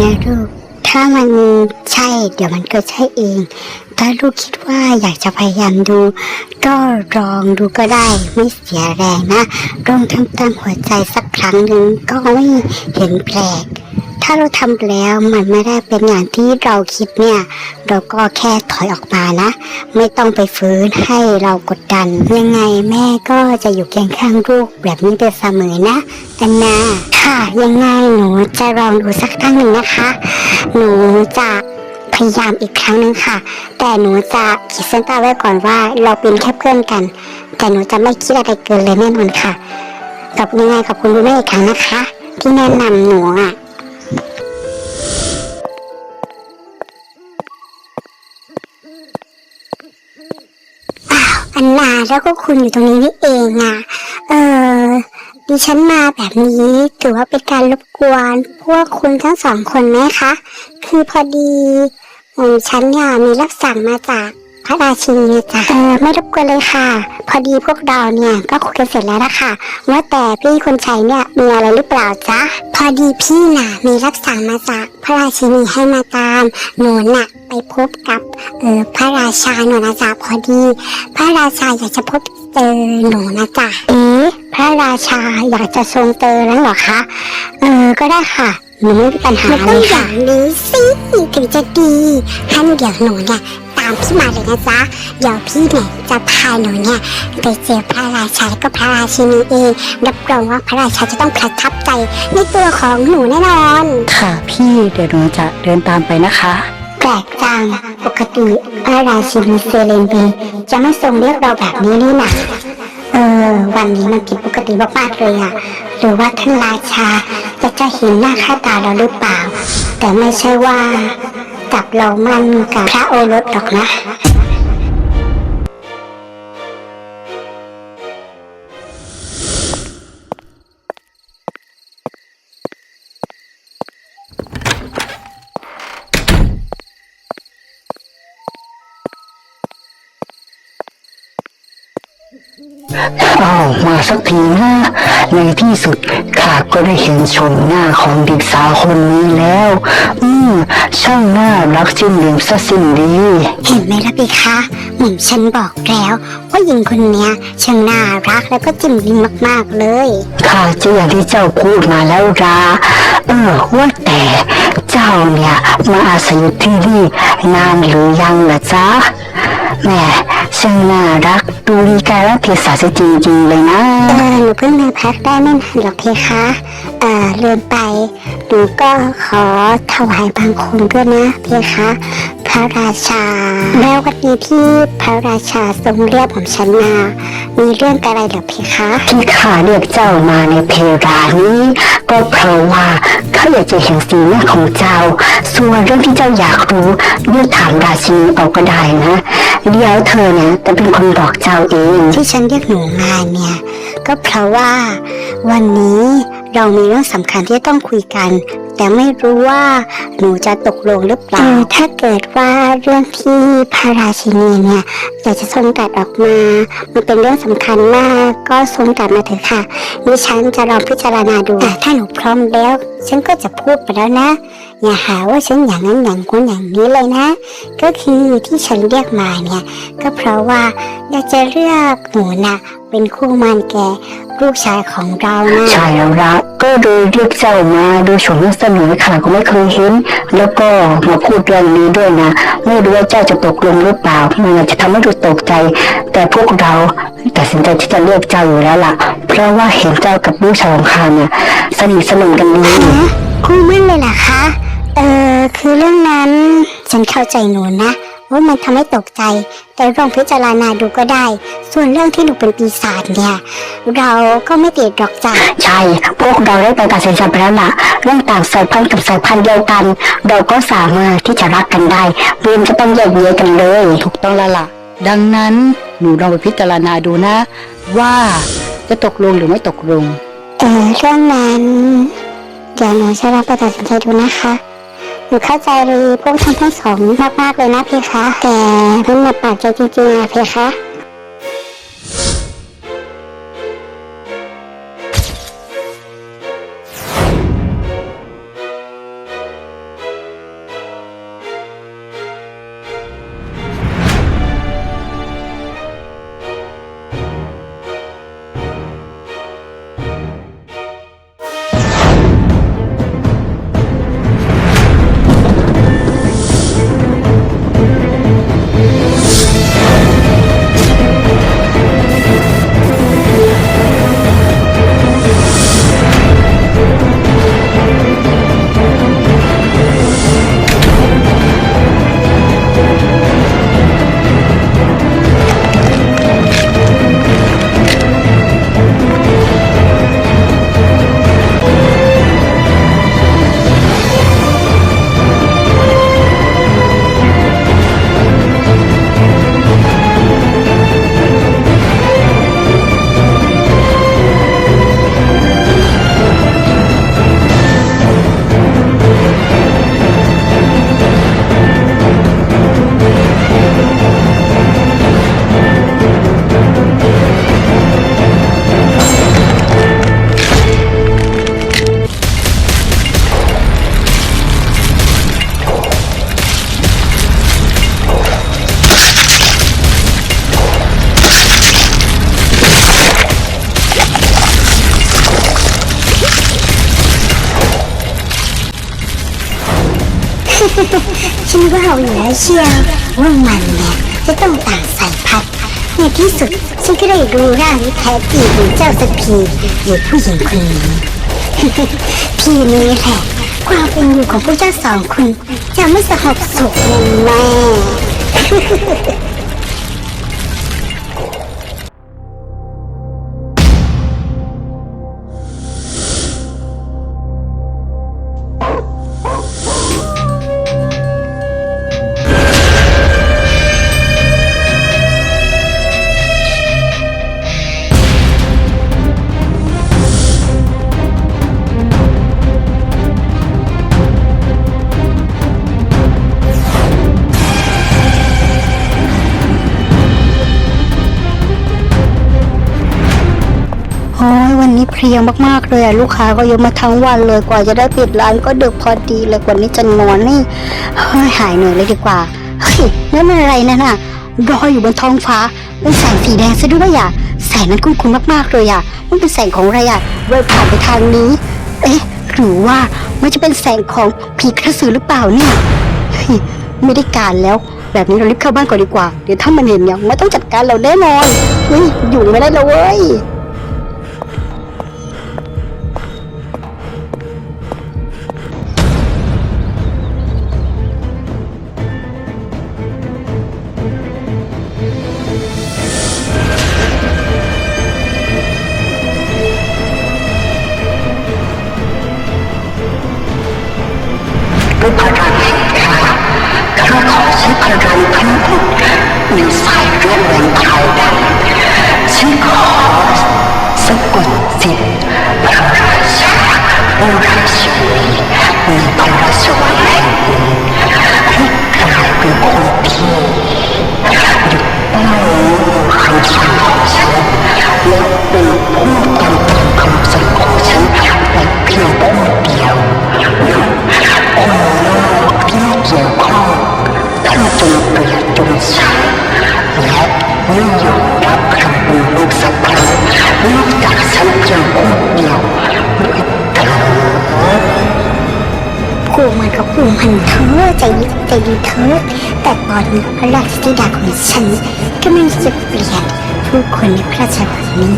นะลูก ถ้ามันใช่ เดี๋ยวมันก็ใช่เอง ถ้าลูกคิดว่าอยากจะพยายามดู ก็ลองดูก็ได้ ไม่เสียแรงนะลองทำตามหัวใจสักครั้งหนึ่งก็ไม่เห็นแปลก ถ้าเราทำแล้วมันไม่ได้เป็นอย่างที่เราคิดเนี่ย เราก็แค่ถอยออกมานะ ไม่ต้องไปฟื้นให้เรากดดัน ยังไงแม่ก็จะอยู่เคียงข้างลูกแบบนี้ไปเสมอนะอันนาค่ะ ยังไงหนูจะลองดูสักครั้งหนึ่งนะคะ หนูจะพยายามอีกครั้งหนึ่งค่ะ แต่หนูจะขีดเส้นใต้ไว้ก่อนว่าเราเป็นแค่เพื่อนกัน แต่หนูจะไม่คิดอะไรเกินเลยแน่นอนค่ะกับยังไงขอบคุณคุณแม่อีกครั้งนะคะ ที่แนะนำหนูอะ แล้วก็คุณอยู่ตรงนี้นี่เองอะ เออดิฉันมาแบบนี้ถือว่าเป็นการรบกวนพวกคุณทั้งสองคนไหมคะ คือพอดีฉันเนี่ยมีรับสั่งมาจาก พระราชินีนะจ๊ะเออไม่รบกวนเลยค่ะ พอดีพวกเราเนี่ยก็คุยกันเสร็จแล้วละค่ะว่าแต่พี่คนใช้เนี่ยมีอะไรหรือเปล่าจ๊ะพอดีพี่น่ะมีรับสั่งมาจากพระราชินีให้มาตามหนูน่ะไปพบกับเออพระราชาหนูนะจ๊ะพอดี พระราชาอยากจะพบเจอหนูนะจ๊ะเอ๊ะพระราชาอยากจะทรงเจอแล้วเหรอคะเออก็ได้ค่ะหนูไม่มีปัญหาเลยค่ะอย่างนี้สิถึงจะดีฮันเดี๋ยวหนูเนี่ยตามพี่มาเลยนะจ๊ะ เดี๋ยวพี่เนี่ยจะพาหนูเนี่ยไปเจอพระราชาและก็พระราชินีเองรับรองว่าพระราชาจะต้องประทับใจในตัวของหนูแน่นอน ค่ะพี่เดี๋ยวหนูจะเดินตามไปนะคะ แปลกจังปกติพระราชินีเซเลนเบจะไม่ทรงเรียกเราแบบนี้นี่นะเออวันนี้มันผิดปกติมากๆเลยอะหรือว่าท่านราชาจะจะเห็นหน้าค่าตาเราหรือเปล่า แต่ไม่ใช่ว่า จับเรามันกับพระโอรสหรอกนะอ้าวมาสักทีนะในที่สุด ก็ได้เห็นชมหน้าของเด็กสาวคนนี้แล้ว อืมช่างน่ารักจิ้มลิมซะสิ้นดีเห็นไหมล่ะพี่คะหม่อมฉันบอกแล้วว่าหญิงคนเนี้ยช่างน่ารักแล้วก็จิ้มลิ้มมากๆเลยข้าเชื่อที่เจ้าพูดมาแล้วราเออว่าแต่เจ้าเนี่ยมาอาศัยอยู่ที่นี่นานหรือยังล่ะจ๊ะแหม่ ช่างน่ารัก ดูดีกาลเทศะเสียจริงๆเลยนะเออหนูเพิ่งมาพักได้ไม่นานหรอกเพคะ เอ่อเลือนไป หนูก็ขอถวายบังคมด้วยนะเพคะ พระราชา แล้ววันนี้ที่พระราชาทรงเรียกผมฉันมา มีเรื่องอะไรเหรอเพคะ ที่ข้าเรียกเจ้ามาในเพรานี้ ก็เพราะว่าข้าอยากจะเห็นสีหน้าของเจ้า ส่วนเรื่องที่เจ้าอยากรู้เรื่องถามราชินีเอาก็ได้นะ เดี๋ยวเธอเนี่ยจะเป็นคนบอกเจ้าเอง ที่ฉันเรียกหนูมาเนี่ย ก็เพราะว่าวันนี้เรามีเรื่องสำคัญที่ต้องคุยกัน แต่ไม่รู้ว่าหนูจะตกลงหรือเปล่า ถ้าเกิดว่าเรื่องที่พระราชินีเนี่ยอยากจะทรงตัดออกมา มันเป็นเรื่องสำคัญมากก็ทรงตัดมาเถอะค่ะดิฉันจะลองพิจารณาดูแต่ถ้าหนูพร้อมแล้วฉันก็จะพูดไปแล้วนะ อย่าหาว่าฉันอย่างนั้นอย่างคนอย่างนี้เลยนะ ก็คือที่ฉันเรียกมาเนี่ยก็เพราะว่าอยากจะเลือกหนูนะ เป็นคู่หมันแก่ลูกชายของเรานะใช่แล้วละก็โดยเรียกเจ้ามาโดยชมเสนอค่ะก็ไม่เคยเห็น แล้วก็มาพูดเรื่องนี้ด้วยนะ ไม่รู้ว่าเจ้าจะตกลงหรือเปล่ามันอาจจะทำให้ดูตกใจ แต่พวกเราตัดสินใจที่จะเลือกเจ้าอยู่แล้วล่ะ เพราะว่าเห็นเจ้ากับลูกชายของข้าเนี่ยสนิทสนมกันดีฮะคู่หมั่นเลยเหรอคะ เออคือเรื่องนั้นฉันเข้าใจหนูนะ ว่ามันทำให้ตกใจ แต่ลองพิจารณาดูก็ได้ ส่วนเรื่องที่หนูเป็นปีศาจเนี่ย เราก็ไม่ติดหรอกจ้ะใช่ พวกเราได้ไปตัดสินใจไปแล้วล่ะเรื่องต่างสายพันธุ์กับสายพันธุ์เดียวกัน เราก็สามารถที่จะรักกันได้เรียนจะต้องแยกแยะกันเลย ถูกต้องแล้วล่ะ ดังนั้นหนูลองไปพิจารณาดูนะ ว่าจะตกลงหรือไม่ตกลงเออเรื่องนั้นเดี๋ยวหนูจะลองไปตัดสินใจดูนะคะ หนูเข้าใจพวกท่านทั้งสองมากมากเลยนะเพคะ แต่มันมาปากใจจริงๆอะเพคะ ฉันว่าเอาอยู่แล้วเชียวว่ามันเนี่ยจะต้องต่างสายพันธุ์ในที่สุดฉันก็ได้รู้ร่างที่แท้จริงของเจ้าสักพีหรือผู้หญิงคนนี้พีนี้แหละความเป็นอยู่ของพวกเจ้าสองคนจะไม่สงบสุขแน่ เพลียมากๆเลยอะลูกค้าก็เยอะมาทั้งวันเลยกว่าจะได้ปิดร้านก็ดึกพอดีเลยกว่านี้จะนอนนี่หายเหนื่อยเลยดีกว่าเฮ้ยนั่นมันอะไรนั่นน่ะลอยอยู่บนท้องฟ้าเป็นแสงสีแดงซะด้วยอะแสงนั้นคุ้นๆมากๆเลยอะมันเป็นแสงของอะไรอะเวยผ่านไปทางนี้ เอ๊ะหรือว่ามันจะเป็นแสงของผีกระสือหรือเปล่าเนี่ยไม่ได้การแล้ว แบบนี้เรารีบเข้าบ้านก่อนดีกว่า เดี๋ยวถ้ามันเห็นเนี่ยไมันต้องจัดการเราแน่นอนเฮ้ยอยู่ไม่ได้แล้วเว้ย ฉันขอสะกดจิตพระราชาองค์ราชินีในพระราชวี ผูกมันกับผูกมันเธอใจดีใจดีเธอ แต่ตอนนี้พระราชธิดาของฉันก็ไม่จะเปลี่ยนผู้คนในพระราชวังนี้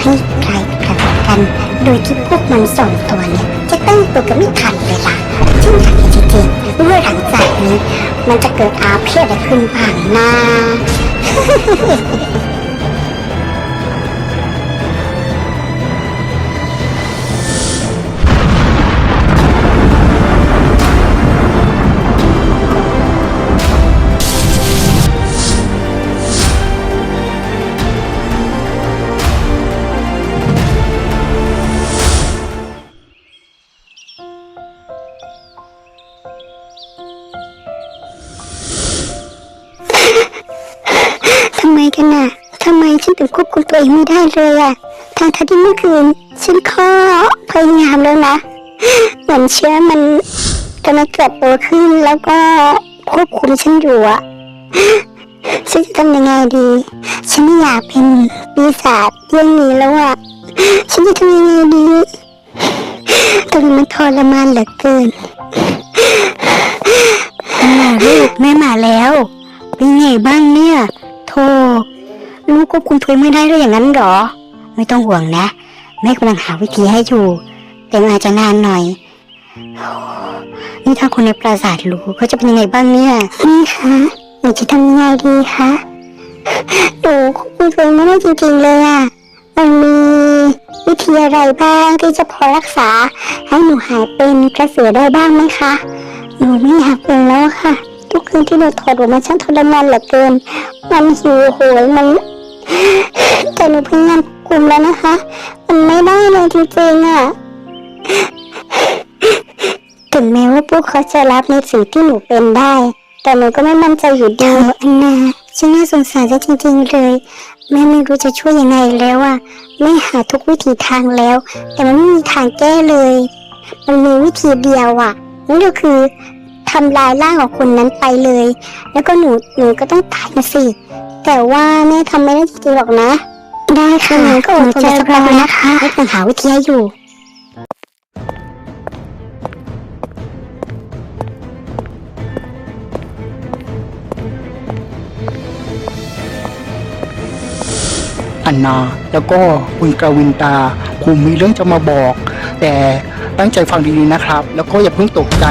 ให้กลายเป็นกัน โดยที่พวกมันสองตัวเนี่ยจะตั้งตัวกันไม่ทันเลยล่ะฉันอยากเห็นจริงๆว่าหลังจากนี้ มันจะเกิดอาเพศอะไรขึ้นบ้างนะ กันน่ะทำไมฉันถึงควบคุมตัวเองไม่ได้เลยอะทางทัที่เมื่อคืนฉันก็พยายามแล้วนะเหมือนเชื้อมันกำลังเกิดตัวขึ้นแล้วก็ควบคุมฉันอยู่อะฉันจะทำยังไงดี ฉันไม่อยากเป็นปีศาจเรื่องนี้แล้วอะฉันจะทำยังไงดีตรงนี้มันทรมานเหลือเกินอ่าลูกแม่มาแล้ว เป็นไงบ้างเนี่ย โธ่ลูกก็คุมตัวเองไม่ได้เลยออย่างนั้นเหรอ ไม่ต้องห่วงนะ แม่กำลังหาวิธีให้อยู่ แต่มันอาจจะนานหน่อย นี่ถ้าคนในปราสาทรู้เขาจะเป็นยังไงบ้างเนี่ยแม่คะหนูจะทำยังไงดีคะหนูควบคุมตัวเองไม่ได้จริงๆเลยอะมันมีวิธีอะไรบ้างที่จะพอรักษา ให้หนูหายเป็นกระเสือได้บ้างไหมคะหนูไม่อยากเป็นแล้วค่ะ ทุกคืนที่หนูถอดออกมาช่างทรมานเหลือเกิน มันหิวโหยมัน แต่หนูพยายามคุมแล้วนะคะ มันไม่ได้เลยจริงๆอะ ถึงแม้ว่าพวกเขาจะรับในสิ่งที่หนูเป็นได้ แต่หนูก็ไม่มั่นใจอยู่ดีอันนาฉันน่าสงสารเธอจริง ๆ เลย แม่ไม่รู้จะช่วยยังไงแล้วอะแม่หาทุกวิถีทางแล้ว แต่มันไม่มีทางแก้เลย มันมีวิธีเดียวอะนั่นก็คือทำลายร่างของคนนั้นไปเลย แล้วก็หนูหนูก็ต้องตายนะสิ แต่ว่าแม่ทำไม่ได้จริงๆหรอกนะ ได้ค่ะงั้นก็อดใจไปสักพักนะคะแม่กำลังหาวิทยาอยู่ อันนาแล้วก็คุณกวินตาผมมีเรื่องจะมาบอก แต่ตั้งใจฟังดีๆนะครับ แล้วก็อย่าเพิ่งตกใจ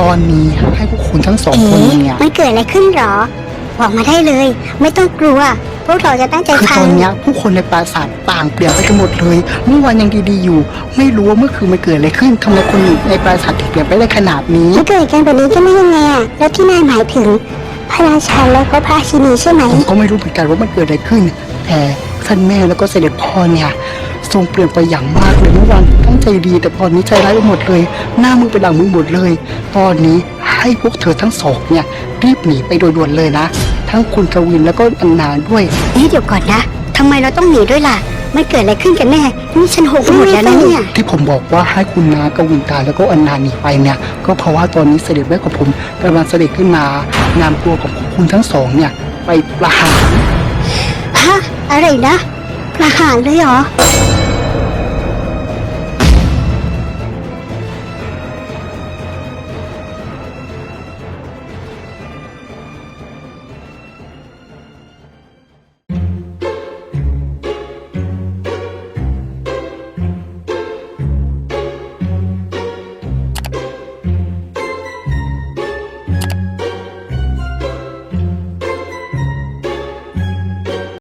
ตอนนี้ให้พวกคุณทั้งสองคนเนี่ย มันเกิดอะไรขึ้นหรอ บอกมาได้เลย ไม่ต้องกลัว พวกเราจะตั้งใจคือฟัตองนเนี้ยผู้คนในปราสาทต่างเปลี่ยนไปกันหมดเลย เมื่อวานยังดีๆอยู่ ไม่รู้ว่าเมื่อคืนมันเกิดอะไรขึ้นทำไมคนในปราสาทถึงเปลี่ยนไปได้ขนาดนี้มันเกิดกันแบบนี้กันได้ยังไงอะแล้วที่นายหมายถึง พระราชาและก็พระราชินีใช่ไหม ผมก็ไม่รู้เหมือนกันว่ามันเกิดอะไรขึ้น แต่ท่านแม่แล้วก็เสด็จพ่อเนี่ยทรงเปลี่ยนไปอย่างมากเลยเมื่อวานตั้งใจดี แต่ตอนนี้ใจร้ายไปหมดเลย หน้ามือไปหลังมือหมดเลย ตอนนี้ ให้พวกเธอทั้งสองเนี่ยรีบหนีไปโดยด่วนเลยนะ ทั้งคุณกวินแล้วก็อันนาด้วยนี่เดี๋ยวก่อนนะทำไมเราต้องหนีด้วยล่ะ มันเกิดอะไรขึ้นกันแน่ นี่ฉันหกไปหมดแล้วนะเนี่ย ที่ผมบอกว่าให้คุณนากวินตาแล้วก็อันนาหนีไปเนี่ยก็เพราะว่าตอนนี้เสด็จแม่ของผมกำลังเสด็จขึ้นมานำตัวของคุณทั้งสองเนี่ยไปประหารฮะอะไรนะ ประหารเลยเหรอ